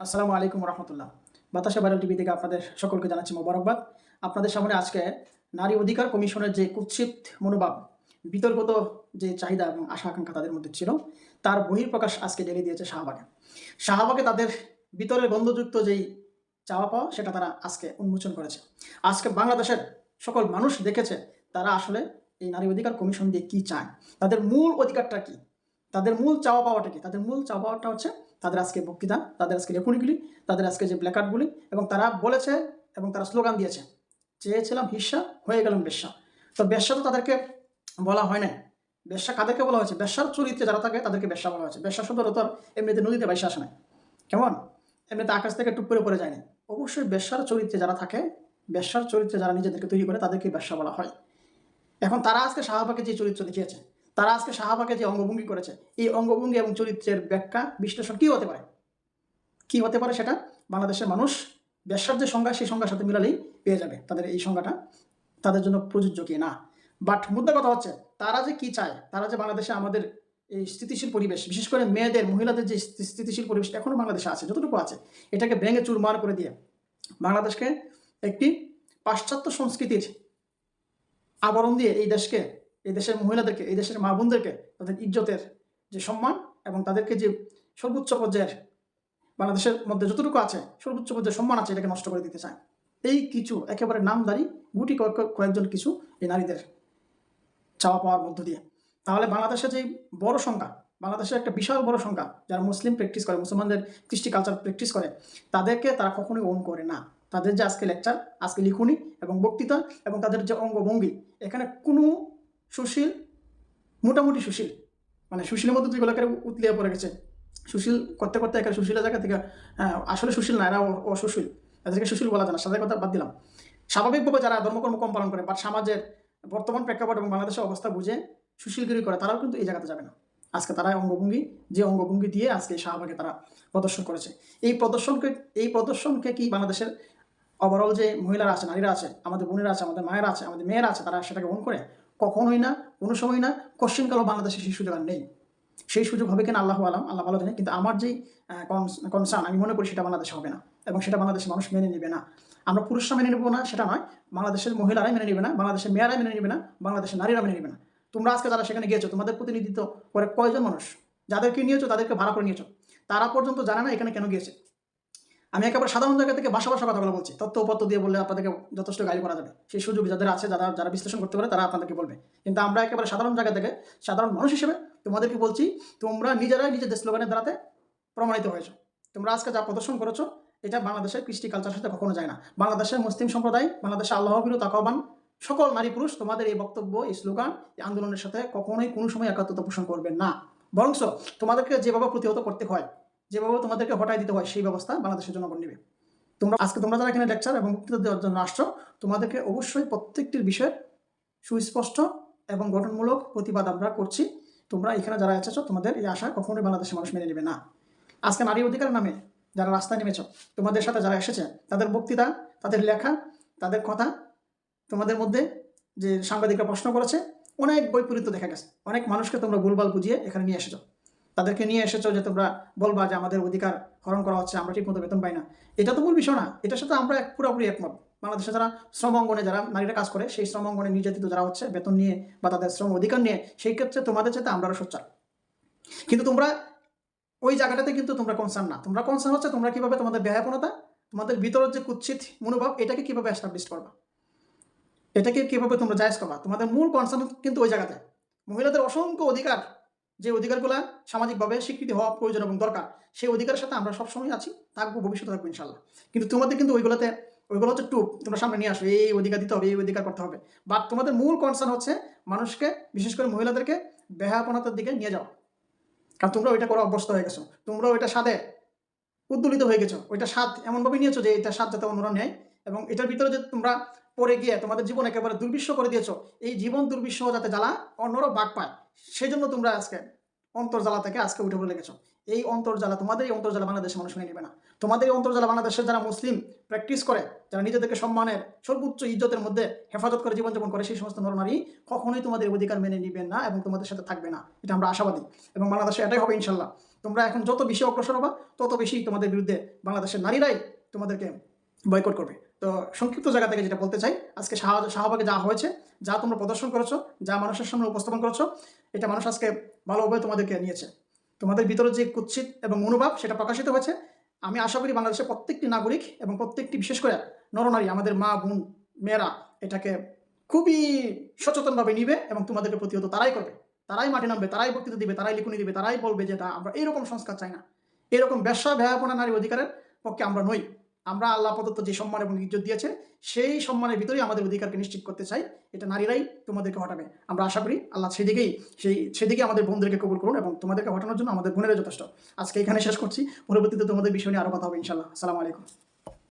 আসসালামু আলাইকুম রহমতুল্লাহ। বাতাসা ভাইরাল টিভি থেকে আপনাদের সকলকে জানাচ্ছি মোবারকবাদ। আপনাদের সামনে আজকে নারী অধিকার কমিশনের যে কুৎসিত মনোভাব, বিতর্কত যে চাহিদা এবং আশা আকাঙ্ক্ষা তাদের মধ্যে ছিল, তার বহিঃপ্রকাশ আজকে ডেলে দিয়েছে শাহবাগে। শাহবাগে তাদের ভিতরের গন্ধযুক্ত যেই চাওয়া পাওয়া, সেটা তারা আজকে উন্মোচন করেছে। আজকে বাংলাদেশের সকল মানুষ দেখেছে তারা আসলে এই নারী অধিকার কমিশন দিয়ে কি চায়। তাদের মূল অধিকারটা কি? তাদের মূল চাওয়া পাওয়াটা কি? তাদের মূল চাওয়া পাওয়াটা হচ্ছে তাদের আজকে বক্তৃতা, তাদের আজকে লেখনীগুলি তাদের আজকে যে প্ল্যাকার্ডগুলি এবং তারা বলেছে এবং তারা স্লোগান দিয়েছে, চেয়েছিলাম হিস্সা, হয়ে গেলাম বেশ্যা। তো বেশ্যা তো তাদেরকে বলা হয় না বেশ্যা কাদেরকে বলা হয়েছে? বেশ্যার চরিত্রে যারা থাকে, তাদেরকে বেশ্যা বলা হয়েছে। বেশ্যা শব্দ তো আর এমনিতে নদীতে বাইসে আসে না কেমন? এমনিতে আকাশ থেকে টুপ করে পড়ে যায়নি অবশ্যই বেশ্যার চরিত্রে যারা থাকে, বেশ্যার চরিত্রে যারা নিজেদেরকে তৈরি করে, তাদেরকে বেশ্যা বলা হয়। এখন তারা আজকে শাহবাগে যে চরিত্র দেখিয়েছে তারা আজকে শাহবাগে যে অঙ্গভঙ্গি করেছে, এই অঙ্গভঙ্গি এবং চরিত্রের ব্যাখ্যা বিশ্লেষণ কী হতে পারে? কি হতে পারে সেটা বাংলাদেশের মানুষ ব্যবসার যে সংজ্ঞা, সেই সংজ্ঞার সাথে মিলালেই পেয়ে যাবে তাদের এই সংজ্ঞাটা, তাদের জন্য প্রযোজ্য কি না? বাট মুদ্রা কথা হচ্ছে, তারা যে কি চায়, তারা যে বাংলাদেশে আমাদের এই স্থিতিশীল পরিবেশ, বিশেষ করে মেয়েদের, মহিলাদের যে স্থি- স্থিতিশীল পরিবেশ এখনও বাংলাদেশে আছে, যতটুকু আছে, এটাকে ভেঙে চুরমার করে দিয়ে বাংলাদেশকে একটি পাশ্চাত্য সংস্কৃতির আবরণ দিয়ে এই দেশকে এই দেশের মহিলাদেরকে, এই দেশের মা বোনদেরকে তাদের ইজ্জতের যে সম্মান এবং তাদেরকে যে সর্বোচ্চ পর্যায়ের বাংলাদেশের মধ্যে যতটুকু আছে, সর্বোচ্চ পর্যায়ে সম্মান আছে এটাকে নষ্ট করে দিতে চায়। এই কিছু একেবারে নামদারি গুটি কয়েক- কয়েকজন কিছু এই নারীদের চাওয়া পাওয়ার মধ্য দিয়ে। তাহলে বাংলাদেশের যে বড় সংখ্যা বাংলাদেশের একটা বিশাল বড় সংখ্যা যারা মুসলিম প্র্যাকটিস করে, মুসলমানদের কৃষ্টি কালচার প্র্যাকটিস করে, তাদেরকে তারা কখনোই ওন করে না। তাদের যে আজকে লেকচার, আজকে লিখুনি এবং বক্তৃতা এবং তাদের যে অঙ্গভঙ্গি, এখানে কোনো সুশীল, মোটামুটি সুশীল। মানে সুশীলের মধ্যে যেগুলো একেবারে উতলিয়ে পড়ে গেছে। সুশীল করতে করতে একেবারে সুশীলের জায়গা থেকে আসলে সুশীল না, এরা অসুশীল। তাদেরকে সুশীল বলা যায় না সাথে কথা বাদ দিলাম। স্বাভাবিকভাবে যারা ধর্মকর্ম কম পালন করে বাট সমাজের বর্তমান প্রেক্ষাপট এবং বাংলাদেশের অবস্থা বুঝে সুশীলগিরি করে, তারাও কিন্তু এই জায়গাতে যাবে না। আজকে তারা অঙ্গভঙ্গি, যে অঙ্গভঙ্গি দিয়ে আজকে শাহবাগে তারা প্রদর্শন করেছে। এই প্রদর্শনকে এই প্রদর্শনকে কি বাংলাদেশের ওভারঅল যে মহিলারা আছে, নারীরা আছে, আমাদের বোনেরা আছে, আমাদের মায়েরা আছে, আমাদের মেয়েরা আছে, তারা সেটাকে গ্রহণ করে? কখনোই না, কোনো সময় না কোশ্চেনকালও বাংলাদেশে সেই সুযোগ আর নেই। সেই সুযোগ হবে কিনা আল্লাহ আলাম, আল্লাহ ভালো জানে কিন্তু আমার যেই কনসার্ন আমি মনে করি সেটা বাংলাদেশে হবে না। এবং সেটা বাংলাদেশের মানুষ মেনে নেবে না। আমরা পুরুষরা মেনে নেব না, সেটা নয়। বাংলাদেশের মহিলারাই মেনে নেবে না, বাংলাদেশের মেয়েরাই মেনে নেবে না, বাংলাদেশের নারীরা মেনে নেবে না। তোমরা আজকে যারা সেখানে গিয়েছো, তোমাদের প্রতিনিধিত্ব করে কয়জন মানুষ? যাদেরকে নিয়েছো, তাদেরকে ভাড়া করে নিয়েছো। তারা পর্যন্ত জানে না এখানে কেন গিয়েছে। আমি একেবারে সাধারণ জায়গা থেকে বাসা বাসা কথাগুলো বলছি। তথ্য উপত্য দিয়ে বললে আপনাদেরকে যথেষ্ট গাইড করা যাবে। সেই সুযোগ যাদের আছে, যারা যারা বিশ্লেষণ করতে পারে, তারা আপনাদেরকে বলবে। কিন্তু আমরা একেবারে সাধারণ জায়গা থেকে সাধারণ মানুষ হিসেবে তোমাদেরকে বলছি, তোমরা নিজেরাই নিজেদের স্লোগানের দ্বারাতে প্রমাণিত হয়েছো। তোমরা আজকে যা প্রদর্শন করেছ, এটা বাংলাদেশের কৃষ্টি কালচারের সাথে কখনো যায় না। বাংলাদেশের মুসলিম সম্প্রদায়, বাংলাদেশের আল্লাহ বিরু তাকবান সকল নারী পুরুষ তোমাদের এই বক্তব্য, এই স্লোগান, এই আন্দোলনের সাথে কখনোই কোনো সময় একাত্মতা পোষণ করবেন না। বরংস তোমাদেরকে যেভাবে প্রতিহত করতে হয় যেভাবে তোমাদেরকে হটাই দিতে হয়, সেই ব্যবস্থা বাংলাদেশের জনগণ নেবে। তোমরা আজকে তোমরা যারা এখানে লেকচার এবং বক্তৃতা দেওয়ার জন্য আসছো, তোমাদেরকে অবশ্যই প্রত্যেকটির বিষয়ের সুস্পষ্ট এবং গঠনমূলক প্রতিবাদ আমরা করছি। তোমরা এখানে যারা এসেছ, তোমাদের এই আশা কখনোই বাংলাদেশের মানুষ মেনে নেবে না। আজকে নারী অধিকারের নামে যারা রাস্তায় নেমেছ, তোমাদের সাথে যারা এসেছে, তাদের বক্তৃতা, তাদের লেখা, তাদের কথা, তোমাদের মধ্যে যে সাংবাদিকরা প্রশ্ন করেছে, অনেক বৈপরীত্য দেখা গেছে। অনেক মানুষকে তোমরা ভুলভাল বুঝিয়ে এখানে নিয়ে এসেছ। তাদেরকে নিয়ে এসেছ যে তোমরা বলবা যে আমাদের অধিকার হরণ করা হচ্ছে, আমরা ঠিকমতো বেতন পাই না। এটা তো মূল বিষয় না। এটার সাথে আমরা এক- পুরোপুরি একমত। বাংলাদেশে যারা শ্রম অঙ্গনে যারা নারীরা কাজ করে, সেই শ্রম অঙ্গনে নির্যাতিত যারা হচ্ছে, বেতন নিয়ে বা তাদের শ্রম অধিকার নিয়ে, সেই ক্ষেত্রে তোমাদের সাথে আমরা সোচ্চার। কিন্তু তোমরা ওই জায়গাটাতে কিন্তু তোমরা কনসার্ন না। তোমরা কনসার্ন হচ্ছে তোমরা কীভাবে তোমাদের ব্যয়াপনতা তোমাদের ভিতরের যে কুৎসিত মনোভাব, এটাকে কীভাবে এস্টাবলিশ করবা? এটাকে কীভাবে তোমরা জায়জ করবা? তোমাদের মূল কনসার্ন কিন্তু ওই জায়গাতে। মহিলাদের অসংখ্য অধিকার যে অধিকারগুলো সামাজিকভাবে স্বীকৃতি হওয়া প্রয়োজন এবং দরকার, সেই অধিকারের সাথে আমরা সবসময় আছি থাকব ভবিষ্যতে থাকব ইনশাল্লাহ কিন্তু তোমাদের কিন্তু ওইগুলোতে, ওইগুলো হচ্ছে টুপ, তোমরা সামনে নিয়ে আসো, এই অধিকার দিতে হবে, এই অধিকার করতে হবে। বাট তোমাদের মূল কনসার্ন হচ্ছে মানুষকে, বিশেষ করে মহিলাদেরকে বেহাপনাতার দিকে নিয়ে যাও কারণ তোমরা ওইটা করে অভ্যস্ত হয়ে গেছো তোমরা ওইটা স্বাদে উদ্দোলিত হয়ে গেছো, ওইটা স্বাদ এমনভাবে নিয়েছো যে এটা স্বাদ যাতে অন্যরা নেয় এবং এটার ভিতরে যে তোমরা পড়ে গিয়ে তোমাদের জীবন একেবারে দুর্বিশ্ব করে দিয়েছ, এই জীবন দুর্বিশ্ব যাতে জ্বালা অন্যরা বাঘ পায়। সেই জন্য তোমরা আজকে অন্তর্জালা থেকে আজকে উঠে পড়ে লেগেছো। এই অন্তর্জালা তোমাদের, এই অন্তর্জালা বাংলাদেশের মানুষ মেনে নেবে না। তোমাদের এই অন্তর্জালা বাংলাদেশের যারা মুসলিম প্র্যাকটিস করে, যারা নিজেদেরকে সম্মানের সর্বোচ্চ ইজ্জতের মধ্যে হেফাজত করে জীবনযাপন করে, সেই সমস্ত নরনারী কখনোই তোমাদের অধিকার মেনে নেবেন না এবং তোমাদের সাথে থাকবে না। এটা আমরা আশাবাদী এবং বাংলাদেশে এটাই হবে ইনশাল্লাহ তোমরা এখন যত বেশি অগ্রসর হবা, তত বেশি তোমাদের বিরুদ্ধে বাংলাদেশের নারীরাই তোমাদেরকে বয়কট করবে। তো সংক্ষিপ্ত জায়গা থেকে যেটা বলতে চাই, আজকে শাহবাগে যা হয়েছে, যা তোমরা প্রদর্শন করেছ, যা মানুষের সামনে উপস্থাপন করেছ, এটা মানুষ আজকে ভালোভাবে তোমাদেরকে নিয়েছে। তোমাদের ভিতরে যে কুৎসিত এবং মনোভাব, সেটা প্রকাশিত হয়েছে। আমি আশা করি বাংলাদেশের প্রত্যেকটি নাগরিক এবং প্রত্যেকটি, বিশেষ করে নরনারী, আমাদের মা, বোন, মেয়েরা, এটাকে খুবই সচেতনভাবে নিবে এবং তোমাদেরকে প্রতিহত তারাই করবে। তারাই মাঠে নামবে, তারাই বক্তৃতা দিবে, তারাই লিখুনি দিবে, তারাই বলবে যেটা আমরা এইরকম সংস্কার চাই না। এরকম ব্যবসা ব্যয়াপনা নারী অধিকারের পক্ষে আমরা নই। আমরা আল্লাহ প্রদত্ত যে সম্মান এবং ইজ্জত দিয়েছে সেই সম্মানের ভিতরেই আমাদের অধিকারকে নিশ্চিত করতে চাই। এটা নারীরাই তোমাদেরকে হটাবে। আমরা আশা করি আল্লাহ সেদিকেই, সেই, সেদিকে আমাদের বন্ধুদেরকে কবুল করুন এবং তোমাদেরকে হটানোর জন্য আমাদের বোনেরা যথেষ্ট। আজকে এখানে শেষ করছি। পরবর্তীতে তোমাদের বিষয় নিয়ে আরও কথা হবে ইনশাল্লাহ আসসালামু আলাইকুম।